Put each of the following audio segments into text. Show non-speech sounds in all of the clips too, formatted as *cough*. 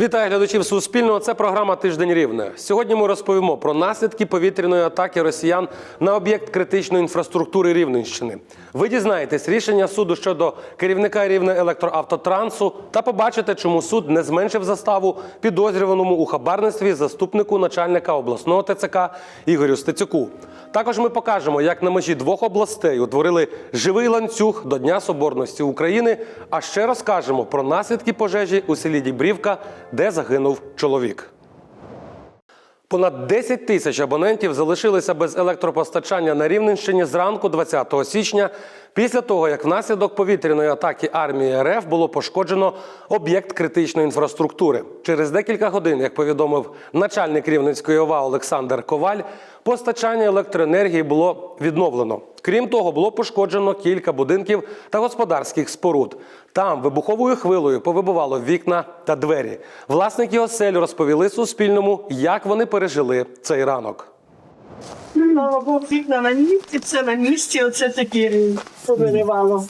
Вітаю глядачів Суспільного. Це програма Тиждень Рівне. Сьогодні ми розповімо про наслідки повітряної атаки росіян на об'єкт критичної інфраструктури Рівненщини. Ви дізнаєтесь рішення суду щодо керівника рівне електроавтотрансу та побачите, чому суд не зменшив заставу підозрюваному у хабарництві заступнику начальника обласного ТЦК Ігорю Стецюку. Також ми покажемо, як на межі двох областей утворили живий ланцюг до Дня Соборності України. А ще розкажемо про наслідки пожежі у селі Дібрівка, де загинув чоловік. Понад 10 тисяч абонентів залишилися без електропостачання на Рівненщині зранку 20 січня, після того як внаслідок повітряної атаки армії РФ було пошкоджено об'єкт критичної інфраструктури. Через декілька годин, як повідомив начальник Рівненської ОВА Олександр Коваль, постачання електроенергії було відновлено. Крім того, було пошкоджено кілька будинків та господарських споруд. Там вибуховою хвилею повибивало вікна та двері. Власники осель розповіли Суспільному, як вони пережили цей ранок. Богу, вікна на місці, все на місці, оце таке повиривало.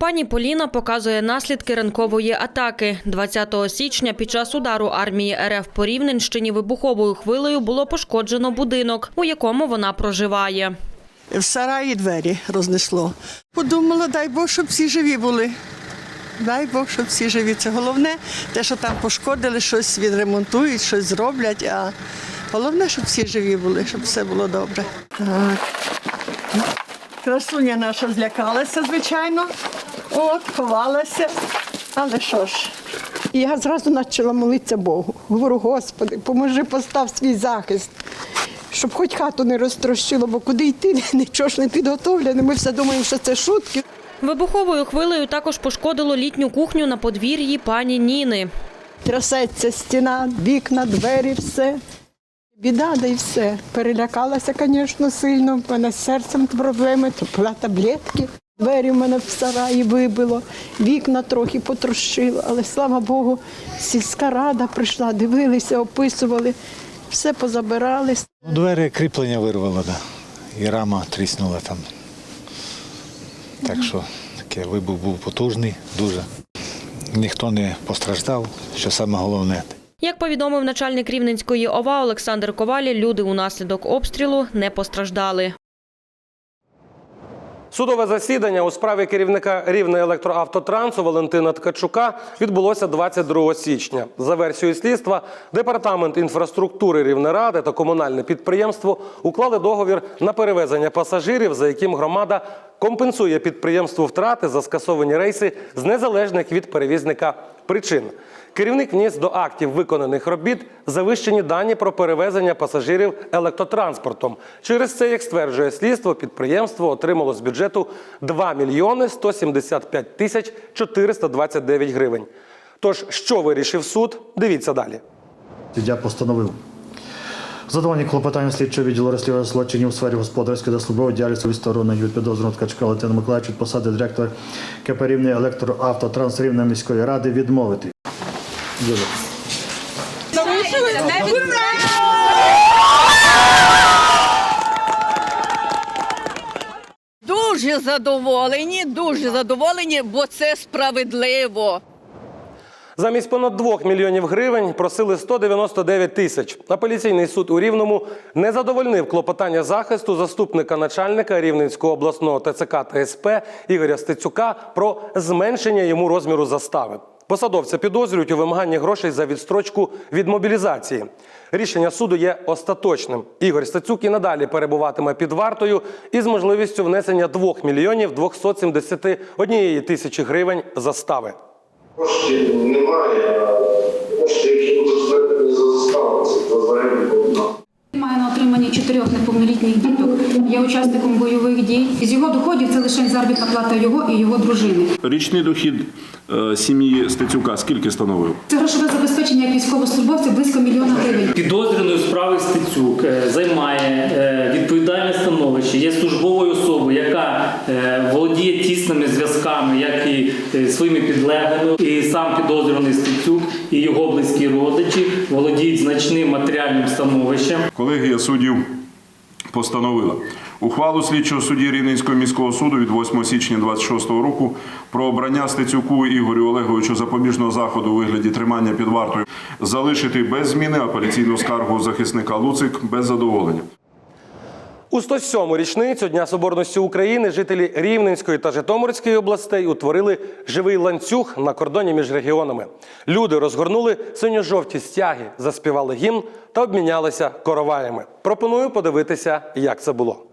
Пані Поліна показує наслідки ранкової атаки. 20 січня під час удару армії РФ по Рівненщині вибуховою хвилею було пошкоджено будинок, у якому вона проживає. В сараї двері рознесло. Подумала, дай Бог, щоб всі живі були. Дай Бог, щоб всі живі. Це головне, те, що там пошкодили, щось відремонтують, щось зроблять. А головне, щоб всі живі були, щоб все було добре. Так. Красуня наша злякалася, звичайно. От, ховалася. Але що ж, І я зразу почала молитися Богу. Говорю, Господи, поможи, постав свій захист, щоб хоч хату не розтрощило, бо куди йти, *laughs* нічого ж не підготовлене. Ми все думаємо, що це шутки. Вибуховою хвилею також пошкодило літню кухню на подвір'ї пані Ніни. Трясеться стіна, вікна, двері, все. Біда, да й все. Перелякалася, звісно, сильно. У мене з серцем проблеми, то пила таблетки. Двері в мене в сараї вибило, вікна трохи потрощило, але слава Богу, сільська рада прийшла, дивилися, описували, все позабирали. Двері кріплення вирвало, да. і рама тріснула там. Так що таке вибух був потужний, дуже. Ніхто не постраждав, що саме головне. Як повідомив начальник Рівненської ОВА Олександр Ковалі, люди унаслідок обстрілу не постраждали. Судове засідання у справі керівника рівне електроавтотрансу Валентина Ткачука відбулося 22 січня. За версією слідства, департамент інфраструктури Рівнеради та комунальне підприємство уклали договір на перевезення пасажирів, за яким громада компенсує підприємству втрати за скасовані рейси з незалежних від перевізника причин. Керівник вніс до актів виконаних робіт завищені дані про перевезення пасажирів електротранспортом. Через це, як стверджує слідство, підприємство отримало з бюджету 2 мільйони 175 тисяч 429 гривень. Тож, що вирішив суд? Дивіться далі. Суддя постановив задоволення клопотання слідчого відділу розслідування злочинів у сфері господарської та службової діяльності відсторонення від підозрюваного Ткачка Валентина Миколаївича від посади директора КП Рівне електроавтотранс Рівне міської ради відмовити. Дуже задоволені, дуже задоволені, бо це справедливо. Замість понад 2 мільйонів гривень просили 199 тисяч. Апеляційний суд у Рівному не задовольнив клопотання захисту заступника начальника Рівненського обласного ТЦК та СП Ігоря Стецюка про зменшення йому розміру застави. Посадовця підозрюють у вимаганні грошей за відстрочку від мобілізації. Рішення суду є остаточним. Ігор Стецюк і надалі перебуватиме під вартою із можливістю внесення 2 мільйонів 271 тисячі гривень застави. Коштів немає, а кошти, які будуть зведені за заставу, це дозволяє відповідно. Має на отриманні чотирьох неповнолітніх діток. Є учасником бойових дій. З його доходів це лише заробітна плата його і його дружини. Річний дохід е, сім'ї Стецюка скільки становив? Це грошове забезпечення як військовослужбовців близько мільйона гривень. Підозрюваний у справі Стецюк е, займає е, відповідальне становище, є службовою особою, яка володіє тісними зв'язками, як і своїми підлеглими. І сам підозрюваний Стецюк і його близькі родичі володіють значним матеріальним становищем. Колегія суддів постановила ухвалу слідчого судді Рівненського міського суду від 8 січня 26 року про обрання Стецюку Ігорю Олеговичу запобіжного заходу у вигляді тримання під вартою залишити без зміни апеляційну скаргу захисника Луцик без задоволення. У 107-му річницю Дня Соборності України жителі Рівненської та Житомирської областей утворили живий ланцюг на кордоні між регіонами. Люди розгорнули синьо-жовті стяги, заспівали гімн та обмінялися короваями. Пропоную подивитися, як це було.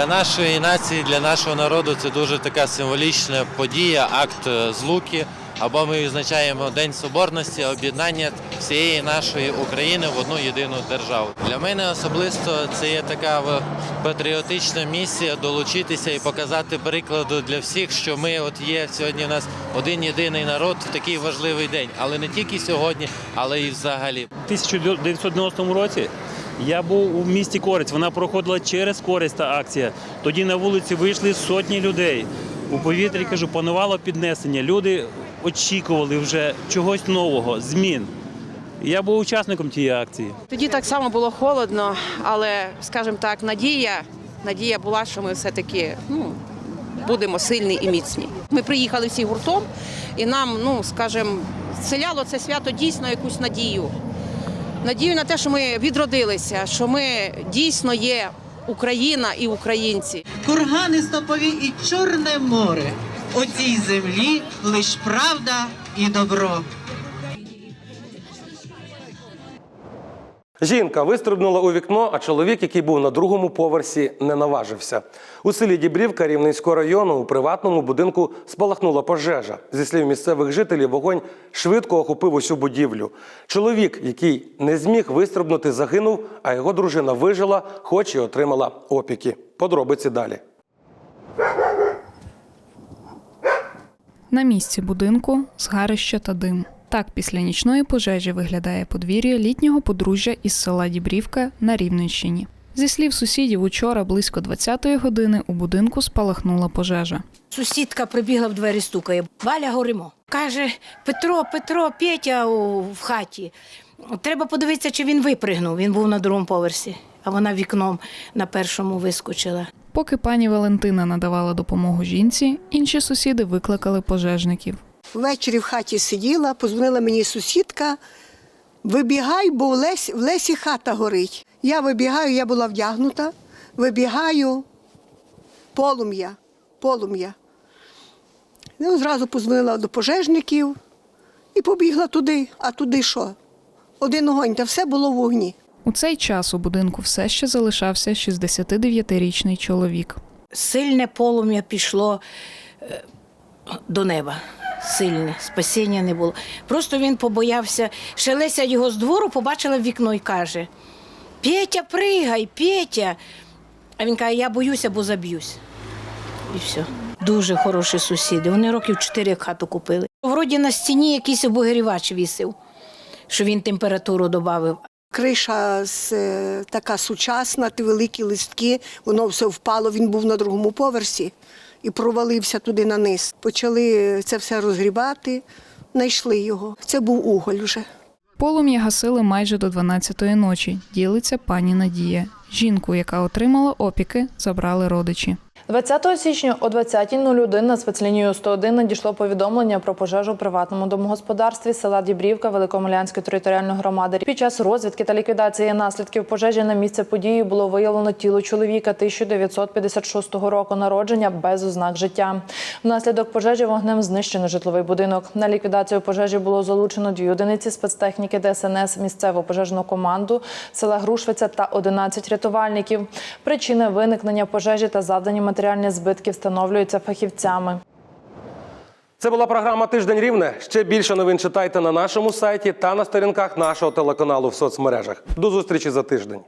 Для нашої нації, для нашого народу це дуже така символічна подія, акт е, злуки. Або ми відзначаємо День Соборності, об'єднання всієї нашої України в одну єдину державу. Для мене особисто це є така патріотична місія долучитися і показати прикладу для всіх, що ми от є сьогодні. У нас один єдиний народ в такий важливий день, але не тільки сьогодні, але і взагалі. У 1990 році я був у місті Корець. Вона проходила через Корець та акція. Тоді на вулиці вийшли сотні людей. У повітрі кажу, панувало піднесення. Люди очікували вже чогось нового, змін. Я був учасником тієї акції. Тоді так само було холодно, але, скажімо так, надія, надія була, що ми все-таки ну, будемо сильні і міцні. Ми приїхали всі гуртом, і нам, ну, скажімо, селяло це свято дійсно якусь надію. Надію на те, що ми відродилися, що ми дійсно є Україна і українці. Кургани стопові і Чорне море. У цій землі лиш правда і добро. Жінка вистрибнула у вікно, а чоловік, який був на другому поверсі, не наважився. У селі Дібрівка Рівненського району у приватному будинку спалахнула пожежа. Зі слів місцевих жителів, вогонь швидко охопив усю будівлю. Чоловік, який не зміг вистрибнути, загинув, а його дружина вижила, хоч і отримала опіки. Подробиці далі. На місці будинку згарище та дим. Так після нічної пожежі виглядає подвір'я літнього подружжя із села Дібрівка на Рівненщині. Зі слів сусідів, учора близько 20-ї години у будинку спалахнула пожежа. Сусідка прибігла в двері, стукає. Валя горимо. Каже: Петро, Петро, Петя у- в хаті. Треба подивитися, чи він випригнув. Він був на другому поверсі, а вона вікном на першому вискочила. Поки пані Валентина надавала допомогу жінці, інші сусіди викликали пожежників. Ввечері в хаті сиділа, позвонила мені сусідка. Вибігай, бо в Лесі, в Лесі хата горить. Я вибігаю, я була вдягнута, вибігаю, полум'я, полум'я. Ну, зразу позвонила до пожежників і побігла туди. А туди що? Один огонь, та все було в вогні. У цей час у будинку все ще залишався 69-річний чоловік. Сильне полум'я пішло е, до неба. Сильне, спасіння не було. Просто він побоявся. Ще Леся його з двору побачила в вікно і каже: Петя, пригай, Петя. А він каже, я боюся, бо заб'юсь. І все. Дуже хороші сусіди. Вони років чотири хату купили. Вроді на стіні якийсь обогрівач вісив, що він температуру додав. Криша з, е, така сучасна, великі листки, воно все впало, він був на другому поверсі і провалився туди на низ. Почали це все розгрібати, знайшли його. Це був уголь вже. Полум'я гасили майже до 12-ї ночі, ділиться пані Надія. Жінку, яка отримала опіки, забрали родичі. 20 січня о 20.01 на спецлінію 101 надійшло повідомлення про пожежу у приватному домогосподарстві села Дібрівка Великомилянської територіальної громади. Під час розвідки та ліквідації наслідків пожежі на місце події було виявлено тіло чоловіка 1956 року народження без ознак життя. Внаслідок пожежі вогнем знищено житловий будинок. На ліквідацію пожежі було залучено дві одиниці спецтехніки ДСНС, місцеву пожежну команду села Грушвиця та 11 рятувальників. Причини виникнення пожежі та завдані матеріальні збитки встановлюються фахівцями. Це була програма Тиждень Рівне. Ще більше новин читайте на нашому сайті та на сторінках нашого телеканалу в соцмережах. До зустрічі за тиждень.